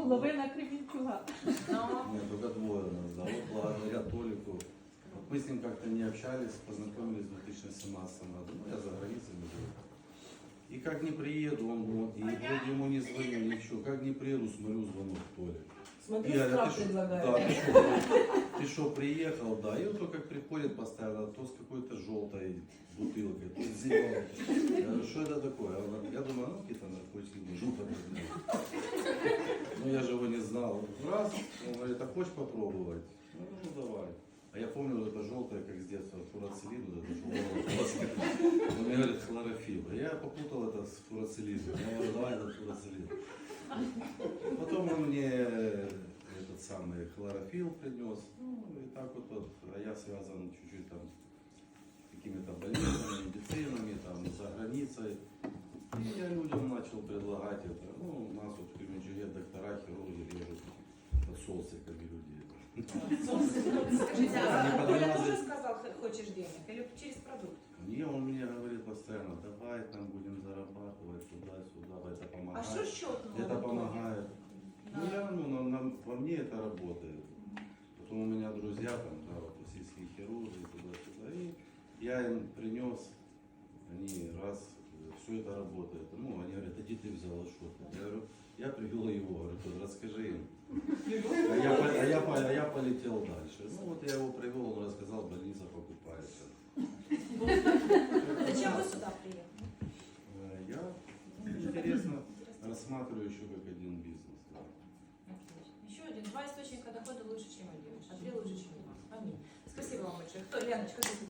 Половина Кременчуга. Но Нет, только двое нас, да. Вот благодаря Толику. Вот мы с ним как-то не общались, познакомились в 2017 году. Ну, я за границей жил. И как не приеду, он вот, и вроде ему не звоню, ничего. Как не приеду, смотрю, звонок Толик. Смотри, а ты шо- предлагает. Ты что, ты что, приехал, да. И вот то, как приходит постоянно, то с какой-то желтой бутылкой, то с зеленой. Я говорю, что это такое? Он говорит, Я думаю, ну какие-то наркотики. Ну я же его не знал. Раз, он говорит, а хочешь попробовать? Ну, ну давай. А я помню, это желтое, как с детства, фурацилин, вот это желтое. Он мне говорит, хлорофилл. А Я попутал это с фурацилизмом. Я говорю, давай этот фурацилин. Потом он мне этот самый хлорофилл принес. Ну и так вот, вот. А я связан чуть-чуть там с какими-то больницами, медицинами, там, за границей. И я начал предлагать это. Ну, у нас вот в Кременчуге доктора, хирурги режут сосиками людей. скажите, а Коля тоже сказал, хочешь денег? Или через продукт? Не, он мне говорит постоянно, давай там будем зарабатывать туда-сюда, это А помогает. что счет? Это помогает. Ну, я, ну, на- на- во мне это работает. Потом у меня друзья там, да, вот российские хирурги, туда-сюда. И я им принес, они раз, все это работает. Ну, а что Я говорю, я привел его, говорю, «Тут расскажи им. А я, а, я, а я полетел дальше. Ну вот я его привел, он рассказал, больница покупается. Зачем вы сюда приехали? Э, Я интересно рассматриваю еще как один бизнес. да. Еще один. Два источника дохода лучше, чем один. А три лучше, чем два. Аминь. Спасибо вам большое. Кто? Леночка,